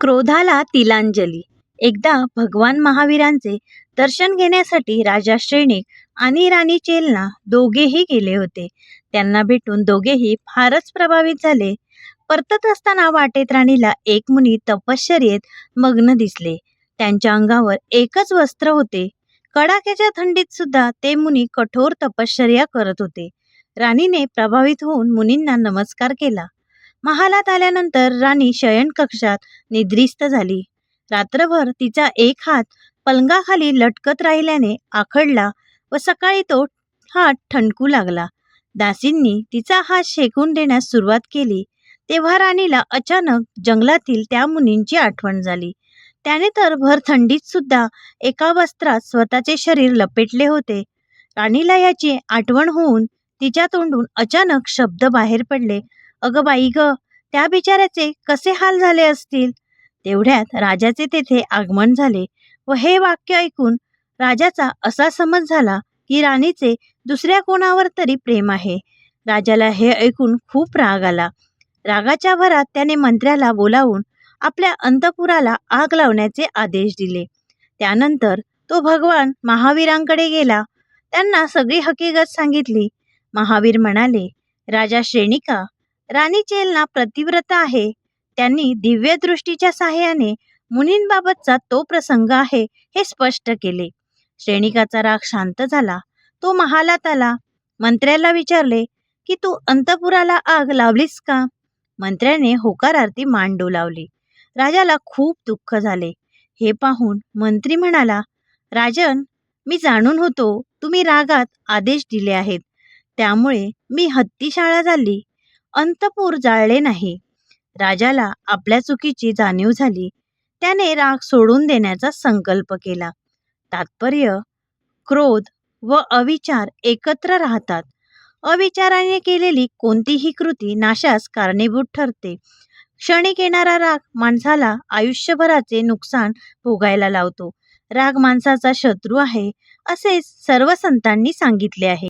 क्रोधाला तिलांजली एकदा भगवान महावीरांचे दर्शन घेण्यासाठी राजा श्रेणिक आणि राणी चेलना दोघेही गेले होते. त्यांना भेटून दोघेही फारच प्रभावित झाले. परतत असताना वाटेत राणीला एक मुनी तपश्चर्येत मग्न दिसले. त्यांच्या अंगावर एकच वस्त्र होते. कडाक्याच्या थंडीत सुद्धा ते मुनी कठोर तपश्चर्या करत होते. राणीने प्रभावित होऊन मुनींना नमस्कार केला. महालात आल्यानंतर राणी शयनकक्षात निद्रिस्त झाली. रात्रभर तिचा एक हात पलंगाखाली लटकत राहिल्याने आखडला व सकाळी तो हात ठणकू लागला. दासींनी तिचा हात शेकून देण्यास सुरुवात केली तेव्हा राणीला अचानक जंगलातील त्या मुनींची आठवण झाली. त्याने तर भर थंडीत सुद्धा एका वस्त्रात स्वतःचे शरीर लपेटले होते. राणीला याची आठवण होऊन तिच्या तोंडून अचानक शब्द बाहेर पडले, "अगं बाई गं, त्या बिचाऱ्याचे कसे हाल झाले असतील? " तेवढ्यात राजाचे तेथे आगमन झाले व हे वाक्य ऐकून राजाचा असा समज झाला की राणीचे दुसऱ्या कोणावर तरी प्रेम आहे. राजाला हे ऐकून खूप राग आला. रागाच्या भरात त्याने मंत्र्याला बोलावून आपल्या अंतपुराला आग लावण्याचे आदेश दिले. त्यानंतर तो भगवान महावीरांकडे गेला. त्यांना सगळी हकीकत सांगितली. महावीर म्हणाले, "राजा श्रेणिका, राणी चेलना प्रतिव्रत आहे. त्यांनी दिव्यदृष्टीच्या साह्याने मुनींबाबतचा तो प्रसंग आहे हे स्पष्ट केले. श्रेणिकाचा राग शांत झाला. तो महालात आला. मंत्र्याला विचारले की तू अंतःपुराला आग लावलीस का? मंत्र्याने होकारार्थी मान डोलावली. राजाला खूप दुःख झाले. हे पाहून मंत्री म्हणाला, "राजन, मी जाणून होतो तुम्ही रागात आदेश दिले आहेत. त्यामुळे मी हत्तीशाळा झाली. अंतपूर जाळले नाही. राजाला आपल्या चुकीची जाणीव झाली. त्याने राग सोडून देण्याचा संकल्प केला. तात्पर्य क्रोध व अविचार एकत्र राहतात. अविचाराने केलेली कोणतीही कृती नाशास कारणीभूत ठरते. क्षणिक येणारा राग माणसाला आयुष्यभराचे नुकसान भोगायला लावतो. राग माणसाचा शत्रू आहे, असे सर्व संतांनी सांगितले आहे.